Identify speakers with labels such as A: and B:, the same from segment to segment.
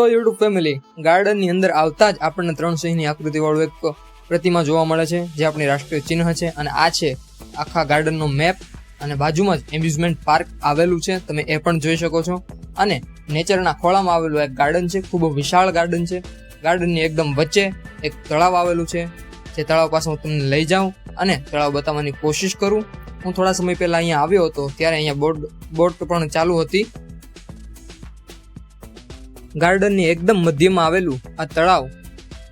A: તો YouTube family ગાર્ડનની અંદર આવતા જ આપણને ત્રણ સિંહની આકૃતિવાળું એક પ્રતિમા જોવા મળે છે, જે આપણી રાષ્ટ્રીય ચિહ્ન છે. અને આ છે આખા ગાર્ડનનો મેપ અને બાજુમાં જ એમ્યુઝમેન્ટ પાર્ક આવેલું છે. તમે એ પણ જોઈ શકો છો. અને નેચરના ખોળામાં આવેલું એક ગાર્ડન છે. ખૂબ વિશાળ ગાર્ડન છે. ગાર્ડનની એકદમ વચ્ચે એક તળાવ આવેલું છે. જે તળાવ પાસે હું તમને લઈ જાઉં અને તળાવ બતાવવાની કોશિશ કરું. હું થોડા સમય પહેલા અહીંયા આવ્યો હતો, ત્યારે અહીંયા બોટ બોટ પણ ચાલુ હતી. ગાર્ડનની એકદમ મધ્યમાં આવેલું આ તળાવ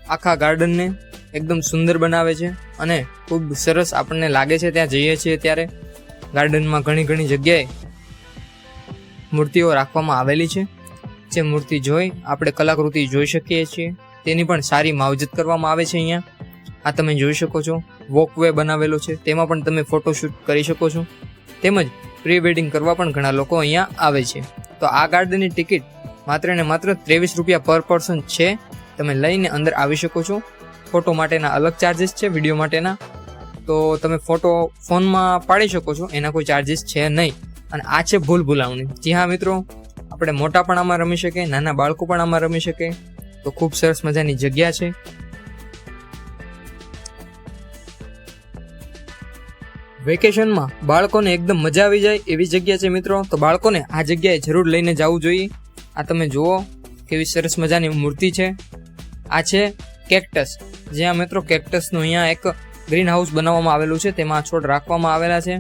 A: આખા ગાર્ડનને એકદમ સુંદર બનાવે છે અને ખૂબ સરસ આપણને લાગે છે ત્યાં જઈએ છીએ ત્યારે. ગાર્ડનમાં ઘણી ઘણી જગ્યાએ મૂર્તિઓ રાખવામાં આવેલી છે. જે મૂર્તિ જોઈ આપણે કલાકૃતિ જોઈ શકીએ છીએ. તેની પણ સારી માવજત કરવામાં આવે છે અહીંયા. આ તમે જોઈ શકો છો. વોકવે બનાવેલો છે. તેમાં પણ તમે ફોટોશૂટ કરી શકો છો. તેમજ પ્રી વેડિંગ કરવા પણ ઘણા લોકો અહીંયા આવે છે. તો આ ગાર્ડનની ટિકિટ માત્ર ને માત્ર ત્રેવીસ રૂપિયા પર પર્સન છે. તમે લઈને અંદર આવી શકો છો. ફોટો માટેના અલગ ચાર્જિસ છે વીડિયો માટેના. તો તમે ફોટો ફોનમાં પાડી શકો છો, એના કોઈ ચાર્જિસ છે નહીં. અને આ છે ભૂલ ભૂલાવણી. જી હા, મિત્રો, આપણે મોટા પણ આમાં રમી શકે નાના બાળકો પણ આમાં રમી શકે તો ખૂબ સરસ મજાની જગ્યા છે. વેકેશનમાં બાળકોને એકદમ મજા આવી જાય એવી જગ્યા છે, મિત્રો. તો બાળકોને આ જગ્યાએ જરૂર લઈને જવું જોઈએ. આ તમે જુઓ કેવી સરસ મજાની મૂર્તિ છે. આ છે કેક્ટસ. જ્યાં મિત્રો કેક્ટસનું અહીંયા એક ગ્રીન હાઉસ બનાવવામાં આવેલું છે. તેમાં છોડ રાખવામાં આવેલા છે.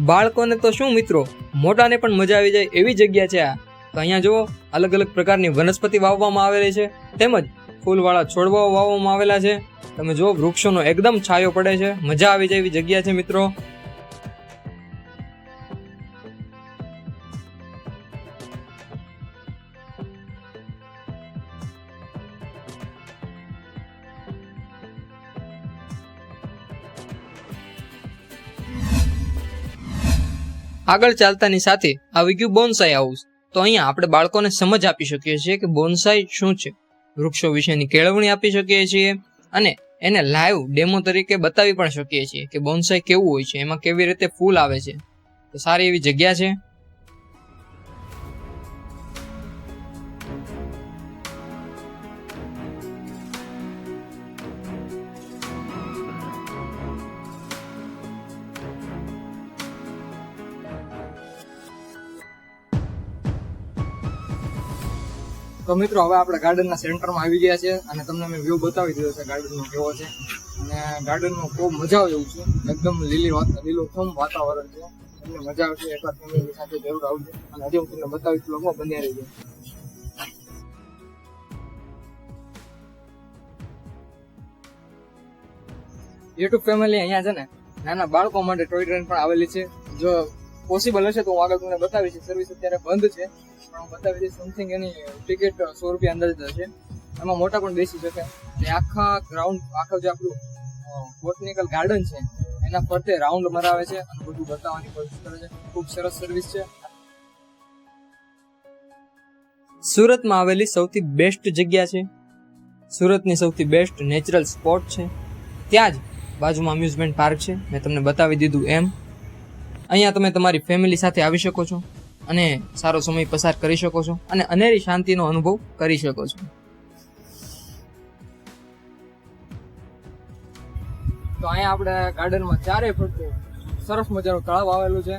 A: બાળકોને તો શું મિત્રો? મોટાને પણ મજા આવી જાય એવી જગ્યા છે આ. તો અહીંયા જુઓ, અલગ અલગ પ્રકારની વનસ્પતિ વાવવામાં આવેલી છે. તેમજ ફૂલવાળા છોડવાઓ વાવવામાં આવેલા છે. તમે જુઓ, વૃક્ષોનો એકદમ છાયો પડે છે. મજા આવી જાય એવી જગ્યા છે મિત્રો. આગળ ચાલતાની સાથે આવી ગયું બોન્સાઈ હાઉસ તો અહીંયા આપણે બાળકોને સમજ આપી શકીએ છીએ કે બોન્સાઈ શું છે. વૃક્ષો વિશેની કેળવણી આપી શકીએ છીએ અને એને લાઈવ ડેમો તરીકે બતાવી પણ શકીએ છીએ કે બોન્સાઈ કેવું હોય છે, એમાં કેવી રીતે ફૂલ આવે છે. તો સારી એવી જગ્યા છે. તો મિત્રો, હવે આપણે ગાર્ડનના સેન્ટરમાં આવી ગયા છે અને તમને મેં વ્યૂ બતાવી દીધો છે ગાર્ડનનો કેવો છે. અને ગાર્ડનમાં ખૂબ મજા આવે એવું છે. એકદમ લીલી વાત લીલુંછમ વાતાવરણ છે. તમને મજા આવશે, એકવાર ફેમિલી સાથે જરૂર આવજો. અને હજી હું તમને બતાવીશ લોકો બન્યા રહીજો. યુટ્યુબ ફેમિલી અહીંયા છે ને, નાના બાળકો માટે ટોય ટ્રેન પણ આવેલી છે. જો પોસિબલ હશે તો હું આગળ તમને બતાવીશ. સર્વિસ અત્યારે બંધ છે. બતાવી દઈશ સમથિંગ એની ટિકિટ સો રૂપિયા અંદર હશે એમાં મોટા પણ બેસી શકે ને આખા ગ્રાઉન્ડ આખા જે આપણું બોટનિકલ ગાર્ડન છે, એના ફરતે રાઉન્ડ મરાવે છે અને બધું બતાવવાની કોશિશ કરે છે. ખૂબ સરસ સર્વિસ છે. સુરતમાં આવેલી સૌથી બેસ્ટ જગ્યા છે. સુરતની સૌથી બેસ્ટ નેચરલ સ્પોટ છે. ત્યાં જ બાજુમાં અમ્યુઝમેન્ટ પાર્ક છે. મેં તમને બતાવી દીધું એમ. અહીંયા તમે તમારી ફેમિલી સાથે આવી શકો છો. અને સારો સમય પસાર કરી શકો છો અને અનેરી શાંતિનો અનુભવ કરી શકો છો. તો અહીંયા આપણે ગાર્ડનમાં ચારે ફરતું સરસ મજાનું તળાવ આવેલું છે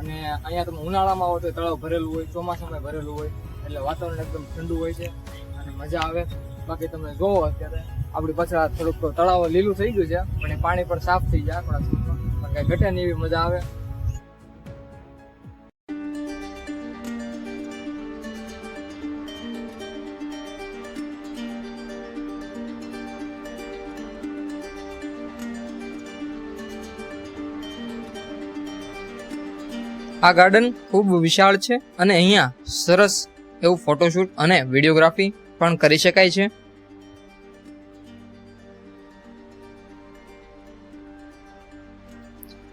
A: અને અહીંયા તમે ઉનાળામાં આવો તો તળાવ ભરેલું હોય, ચોમાસામાં ભરેલું હોય, એટલે વાતાવરણ એકદમ ઠંડુ હોય છે અને મજા આવે. બાકી તમે જોવો અત્યારે, આપણી પાછળ થોડુંક તળાવ લીલું થઈ ગયું છે, પણ એ પાણી પણ સાફ થઈ જાય આપણા પણ કાંઈ ઘટે નહીં એવી મજા આવે. આ ગાર્ડન ખૂબ વિશાળ છે અને અહીંયા સરસ એવું ફોટોશૂટ અને વિડીયોગ્રાફી પણ કરી શકાય છે.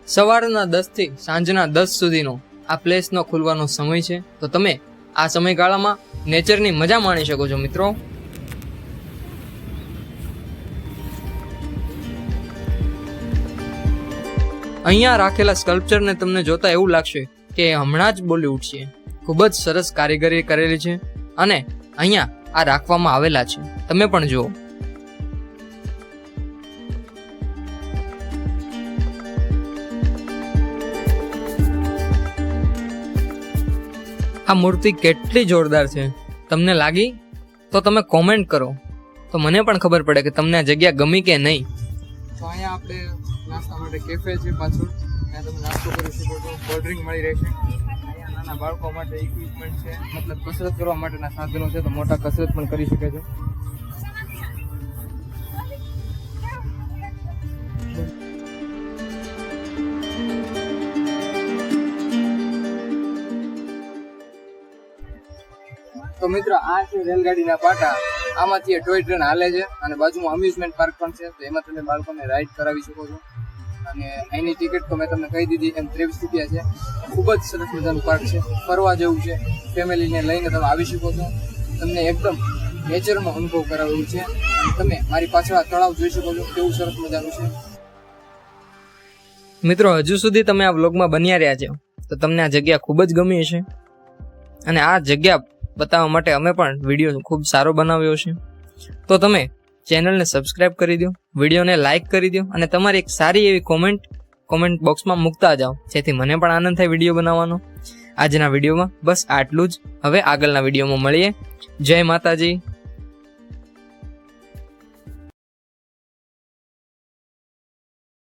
A: સવારના દસથી સાંજના દસ સુધીનો આ પ્લેસનો ખુલવાનો સમય છે. તો તમે આ સમયગાળામાં નેચરની મજા માણી શકો છો મિત્રો. અહીંયા રાખેલા સ્કલ્પચરને તમને જોતા એવું લાગશે કે હમણાં જ બોલી ઉઠશે ખૂબ જ સરસ કારીગરી કરેલી છે અને અહીંયા આ રાખવામાં આવેલા છે. તમે પણ જુઓ. આ મૂર્તિ કેટલી જોરદાર છે. તમને લાગી? તો તમે કોમેન્ટ કરો. તો મને પણ ખબર પડે કે તમને આ જગ્યા ગમી કે નહીં. તો અહીંયા આપણે નાસ્તા માટે કેફે છે પાછળ. ત્યાં મળી રહેશે. નાના બાળકો માટે ઇક્વિપમેન્ટ છે. મતલબ કસરત કરવા માટેના સાધનો છે, તો મોટા કસરત પણ કરી શકે છે. તો મિત્રો, આ છે રેલગાડીના પાટા. આમાંથી ટોય ટ્રેન હાલે છે અને બાજુમાં અમ્યુઝમેન્ટ પાર્ક પણ છે, તો એમાં તમે બાળકોને રાઈડ કરાવી શકો છો. અને અહીંની ટિકિટ તો મેં તમને કહી દીધી, એમ ત્રેવીસ રૂપિયા છે. ખૂબ જ સરસ મજાનું પાર્ક છે. ફરવા જેવું છે. ફેમિલીને લઈને તમે આવી શકો છો. તમને એકદમ નેચરનો અનુભવ કરાવે એવું છે. તમે મારી પાછળ આ તળાવ જોઈ શકો છો. કેવું સરસ મજાનું છે. મિત્રો, હજુ સુધી તમે આ વ્લોગમાં બન્યા રહ્યા છો. તો તમને આ જગ્યા ખૂબ જ ગમી હશે. અને આ જગ્યા બતાવવા માટે અમે પણ વીડિયો ખૂબ સારો બનાવ્યો છે. તો તમે ચેનલને સબસ્ક્રાઇબ કરી દો, વિડીયોને લાઇક કરી દો અને તમારી એક સારી એવી કોમેન્ટ કોમેન્ટ બોક્સમાં મૂકતા જાઓ, જેથી મને પણ આનંદ થાય વીડિયો બનાવવાનો. આજના વિડીયોમાં બસ આટલું જ. હવે આગળના વિડીયોમાં મળીએ. જય માતાજી.